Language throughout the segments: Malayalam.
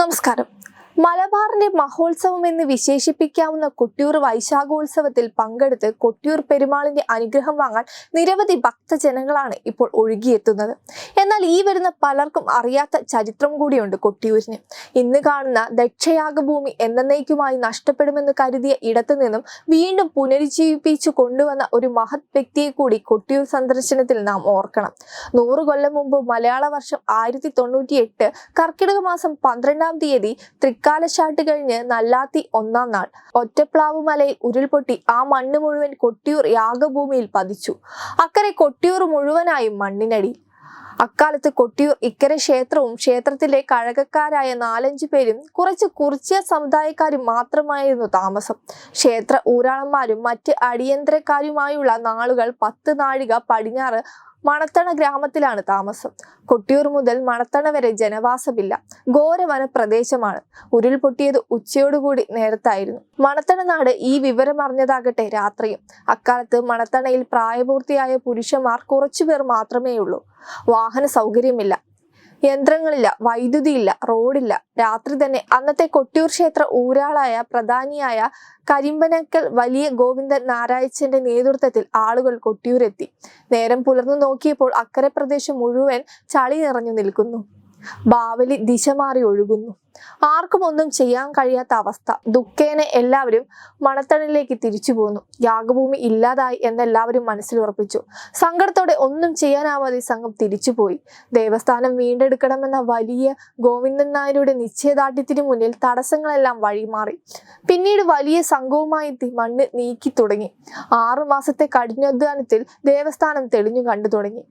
നമസ്കാരം മലബാറിന്റെ മഹോത്സവം എന്ന് വിശേഷിപ്പിക്കാവുന്ന കൊട്ടിയൂർ വൈശാഖോത്സവത്തിൽ പങ്കെടുത്ത് കൊട്ടിയൂർ പെരുമാളിന്റെ അനുഗ്രഹം വാങ്ങാൻ നിരവധി ഭക്തജനങ്ങളാണ് ഇപ്പോൾ ഒഴുകിയെത്തുന്നത്. എന്നാൽ ഈ വരുന്ന പലർക്കും അറിയാത്ത ചരിത്രം കൂടിയുണ്ട് കൊട്ടിയൂരിന്. ഇന്ന് കാണുന്ന ദക്ഷയാഗഭൂമി എന്നേക്കുമായി നഷ്ടപ്പെടുമെന്ന് കരുതിയ ഇടത്തു നിന്നും വീണ്ടും പുനരുജ്ജീവിപ്പിച്ചു കൊണ്ടുവന്ന ഒരു മഹത് വ്യക്തിയെ കൂടി കൊട്ടിയൂർ സന്ദർശനത്തിൽ നാം ഓർക്കണം. നൂറു കൊല്ലം മുമ്പ് മലയാള വർഷം ആയിരത്തി തൊണ്ണൂറ്റി എട്ട് കർക്കിടക മാസം പന്ത്രണ്ടാം തീയതി തൃക്കാലശാട്ട് കഴിഞ്ഞ് നല്ലാത്തി ഒന്നാം നാൾ ഒറ്റപ്ലാവ് മലയിൽ ഉരുൾപൊട്ടി ആ മണ്ണ് മുഴുവൻ കൊട്ടിയൂർ യാഗഭൂമിയിൽ പതിച്ചു. അക്കരെ കൊട്ടിയൂർ മുഴുവനായും മണ്ണിനടി അക്കാലത്ത് കൊട്ടിയൂർ ഇക്കര ക്ഷേത്രവും ക്ഷേത്രത്തിലെ കഴകക്കാരായ നാലഞ്ചു പേരും കുറച്ച് കുറിച്യ സമുദായക്കാരും മാത്രമായിരുന്നു താമസം. ക്ഷേത്ര ഊരാളന്മാരും മറ്റ് അടിയന്തരക്കാരുമായുള്ള നാളുകൾ പത്ത് നാഴിക പടിഞ്ഞാറ് മണത്തണ ഗ്രാമത്തിലാണ് താമസം. കൊട്ടിയൂർ മുതൽ മണത്തണ വരെ ജനവാസമില്ല. ഘോരവന പ്രദേശമാണ്. ഉരുൾപൊട്ടിയത് ഉച്ചയോടുകൂടി നേരത്തായിരുന്നു. മണത്തണ നാട് ഈ വിവരം അറിഞ്ഞതാകട്ടെ രാത്രിയും. അക്കാലത്ത് മണത്തണയിൽ പ്രായപൂർത്തിയായ പുരുഷന്മാർ കുറച്ചുപേർ മാത്രമേ ഉള്ളൂ വാഹന സൗകര്യമില്ല. യന്ത്രങ്ങളില്ല വൈദ്യുതിയില്ല റോഡില്ല. രാത്രി തന്നെ അന്നത്തെ കൊട്ടിയൂർ ക്ഷേത്ര ഊരാളായ പ്രധാനിയായ കരിമ്പനക്കൽ വലിയ ഗോവിന്ദൻ നാരായച്ചന്റെ നേതൃത്വത്തിൽ ആളുകൾ കൊട്ടിയൂരെത്തി. നേരം പുലർന്നു നോക്കിയപ്പോൾ അക്കരെ പ്രദേശം മുഴുവൻ ചളി നിറഞ്ഞു നിൽക്കുന്നു. ബാവലി ദിശ മാറി ഒഴുകുന്നു. ആർക്കും ഒന്നും ചെയ്യാൻ കഴിയാത്ത അവസ്ഥ. ദുഃഖേന എല്ലാവരും മണത്തണിലേക്ക് തിരിച്ചു പോന്നു. യാഗഭൂമി ഇല്ലാതായി എന്നെല്ലാവരും മനസ്സിൽ ഉറപ്പിച്ചു. സങ്കടത്തോടെ ഒന്നും ചെയ്യാനാവാതെ സംഘം തിരിച്ചുപോയി ദേവസ്ഥാനം വീണ്ടെടുക്കണമെന്ന വലിയ ഗോവിന്ദൻ നായരുടെ നിശ്ചയദാർഢ്യത്തിന് മുന്നിൽ തടസ്സങ്ങളെല്ലാം വഴിമാറി. പിന്നീട് വലിയ സംഘവുമായി മണ്ണ് നീക്കി തുടങ്ങി. ആറു മാസത്തെ കഠിനാധ്വാനത്തിൽ ദേവസ്ഥാനം തെളിഞ്ഞു കണ്ടു തുടങ്ങി.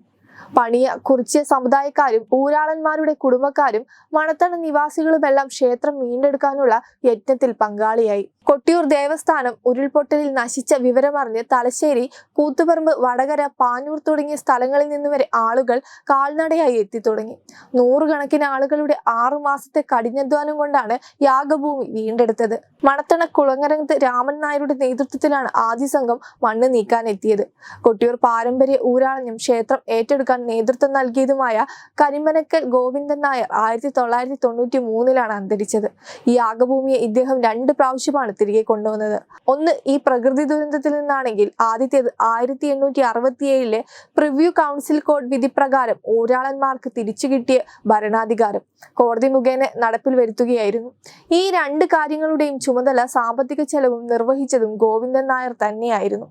പണിയ കുറിച്യ സമുദായക്കാരും ഊരാളന്മാരുടെ കുടുംബക്കാരും മണത്തണ നിവാസികളുമെല്ലാം ക്ഷേത്രം വീണ്ടെടുക്കാനുള്ള യജ്ഞത്തിൽ പങ്കാളിയായി. കൊട്ടിയൂർ ദേവസ്ഥാനം ഉരുൾപൊട്ടലിൽ നശിച്ച വിവരമറിഞ്ഞ് തലശ്ശേരി കൂത്തുപറമ്പ് വടകര പാനൂർ തുടങ്ങിയ സ്ഥലങ്ങളിൽ നിന്ന് വരെ ആളുകൾ കാൽനടയായി എത്തി തുടങ്ങി നൂറുകണക്കിന് ആളുകളുടെ ആറു മാസത്തെ കഠിനാധ്വാനം കൊണ്ടാണ് യാഗഭൂമി വീണ്ടെടുത്തത്. മണത്തണ കുളങ്ങരത്ത് രാമൻ നായരുടെ നേതൃത്വത്തിലാണ് ആദ്യ സംഘം മണ്ണ് നീക്കാൻ എത്തിയത്. കൊട്ടിയൂർ പാരമ്പര്യ ഊരാളഞ്ഞും ക്ഷേത്രം ഏറ്റെടുക്കാൻ നേതൃത്വം നൽകിയതുമായ കരിമനക്കൽ ഗോവിന്ദൻ നായർ ആയിരത്തി തൊള്ളായിരത്തി തൊണ്ണൂറ്റി മൂന്നിലാണ് അന്തരിച്ചത്. ഈ ആകഭൂമിയെ ഇദ്ദേഹം രണ്ട് പ്രാവശ്യമാണ് തിരികെ കൊണ്ടുവന്നത്. ഒന്ന് ഈ പ്രകൃതി ദുരന്തത്തിൽ നിന്നാണെങ്കിൽ ആദ്യത്തേത് ആയിരത്തി എണ്ണൂറ്റി അറുപത്തി ഏഴിലെ പ്രിവ്യൂ കൗൺസിൽ കോഡ് വിധി പ്രകാരം ഊരാളന്മാർക്ക് തിരിച്ചു കിട്ടിയ ഭരണാധികാരം കോടതി മുഖേന നടപ്പിൽ വരുത്തുകയായിരുന്നു. ഈ രണ്ട് കാര്യങ്ങളുടെയും ചുമതല സാമ്പത്തിക ചെലവും നിർവഹിച്ചതും ഗോവിന്ദൻ നായർ തന്നെയായിരുന്നു.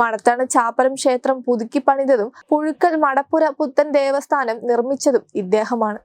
മണത്താണ് ചാപ്പരം ക്ഷേത്രം പുതുക്കി പണിതതും പുഴുക്കൽ മടപ്പുര പുത്തൻ ദേവസ്ഥാനം നിർമ്മിച്ചതും ഇദ്ദേഹമാണ്.